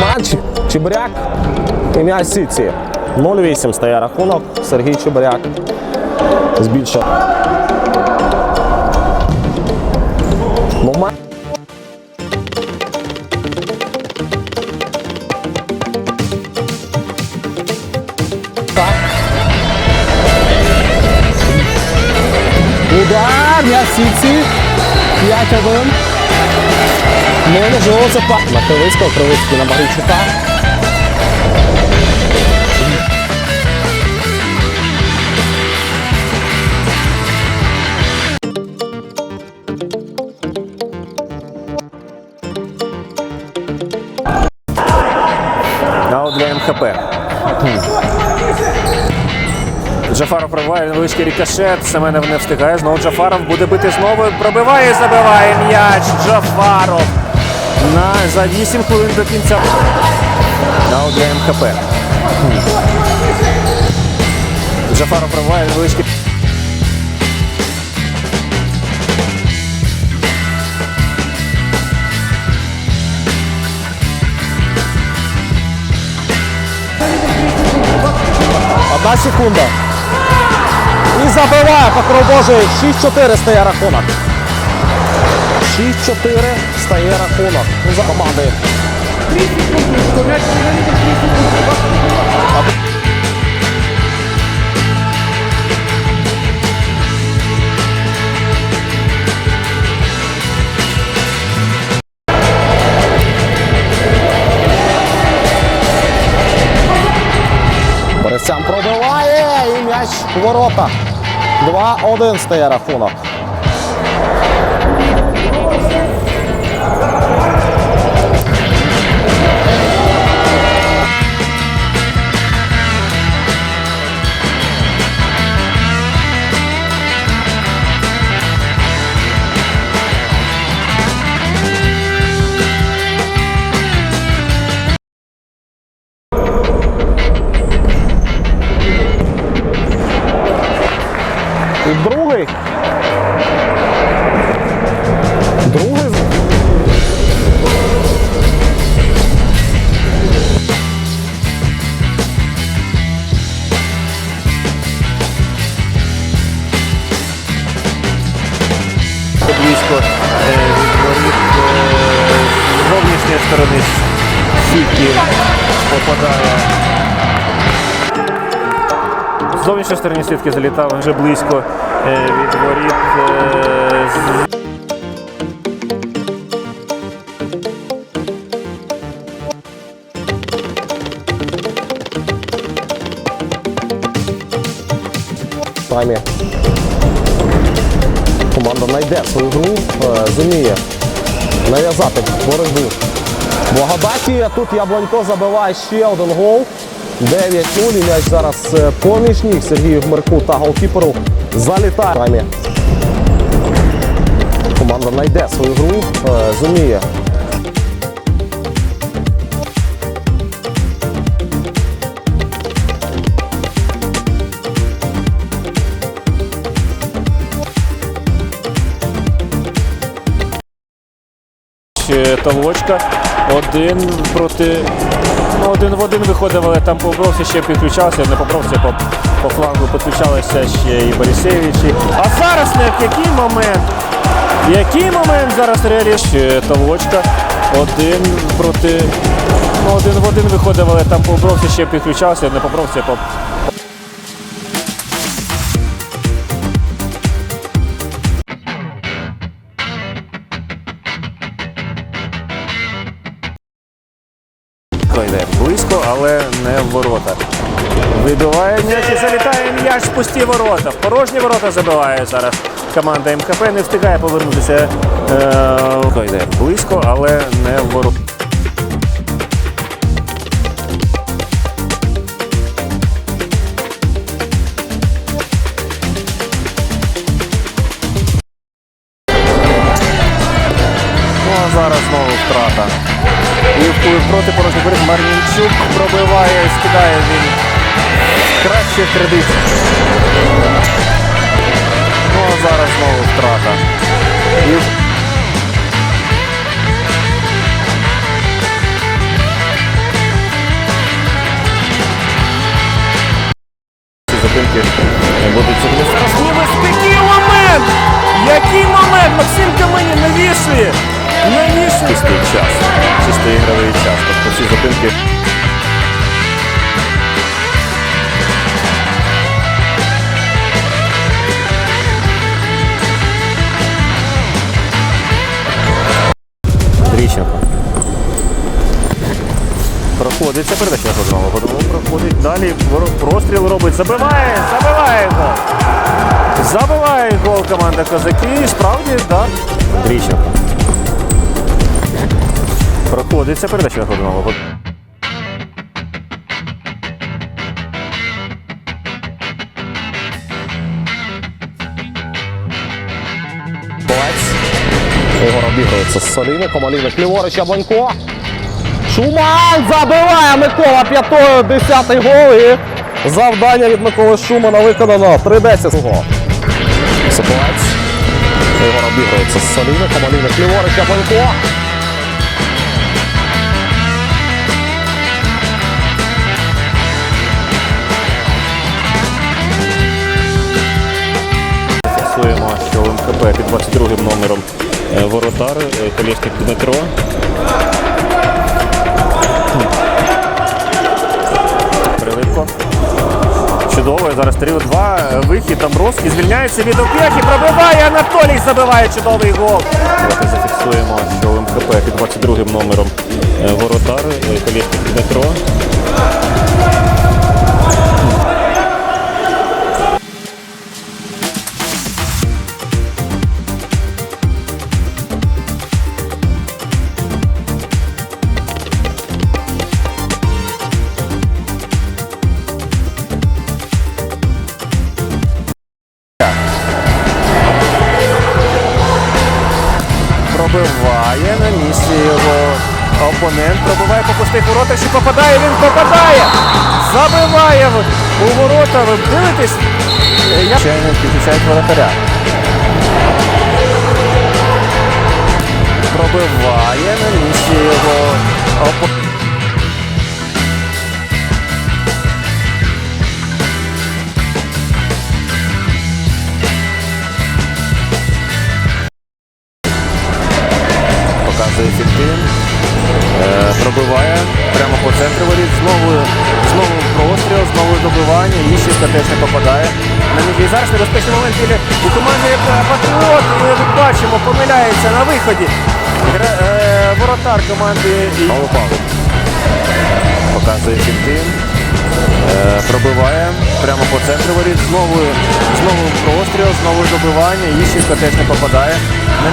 матч Чебуряк ім'я Сіці. 0-8 стає рахунок. Сергій Чебряк. збільшив. Момент. Удар, м'ясіці. 5-1. Ну і можливо запах на на Баричука. Аут для МХП. Джафаров пробиває невеличкий рікошет. Семенов не встигає. Знову Джафаров буде бити знову. Пробиває і забиває м'яч. Джафаров. На, за 8 хвилин до кінця. Аут для МХП. Джафаров пробиває невеличкий. Одна секунда. І забиває Покров Божий. 6-4 стає рахунок. 6-4 стає рахунок. За командою. Борисян пробиває і м'яч у ворота. 2-1 стає рахунок. І з зовнішньої сторони сітки попадає. З зовнішньої сторони сітки залітав вже близько е, від воріт. е. Команда знайде свою гру, е, зуміє нав'язати боротьбу. Благодаті, тут Яблонько забиває ще один гол. 9-0. І м'яч зараз е, поміж ніг Сергію Гмирку та голкіперу залітає. Команда знайде свою гру, е, зуміє Е, Толочка один проти. Ну, один в один виходив, але там Побровся ще підключався, не Побровся, по, по флангу підключалися ще і Борисевич. і- А зараз як, який момент? Який момент зараз реалізує Толочка? Один проти. Ну, один в один виходив, але там Побровся ще підключався, не Побровся, по, йде близько, але не в ворота. Вибиває м'яч і залітає м'яч в пусті ворота. Порожні ворота забиває зараз команда МКП. Не встигає повернутися. Е, йде близько, але не в ворота. Ну зараз знову втрата і Лівкою проти порожній берег Марнінчук пробиває, і скидає він краще традицій. Ну а зараз знову втрата. Лів... Зупинки будуть такий момент! Який момент Максим Каменін навішує! Навішує! Пустий час. Ігровий час. Тобто всі зупинки. Дріченко. Проходить, це передача Годунова. Годунов проходить. Далі простріл робить. Забиває, забиває гол. Забиває гол команда Козаки. І Справді, так. Дріченко. Проходить, це передача Болець. Ігор обігрується з Соліником. Олійник ліворуч, Яблонько. Шуман забиває Микола п'ятою, десятий гол. І завдання від Миколи Шумана виконано. 3-10 свого. Соболець. Ігор обігрується з Соліником. Олійник ліворуч, Яблонько. 22 номером е, воротар е, Колєснік Дмитро. Приливко. Чудово, зараз 3-2. е, Вихід Амбровський звільняється від оп'яки, пробиває Анатолій, забиває чудовий гол. Давайте зафіксуємо, що в МКП під 22 номером воротар Колєснік Дмитро. Пробиває на місці його опонент. Пробиває по пустих воротах. Чи попадає? Він попадає! Забиває у ворота. Ви дивитесь? Я ще не підключають воротаря. Пробиває на місці його опонент. І зараз небезпечний момент біля у команди е, Патріот. І ми бачимо, помиляється на виході. Гра, е, воротар команди Павло Павло Показує фінтин. Е, пробиває прямо по центру воріт. Знову, знову простріл, знову добивання. Іщенко теж не попадає. На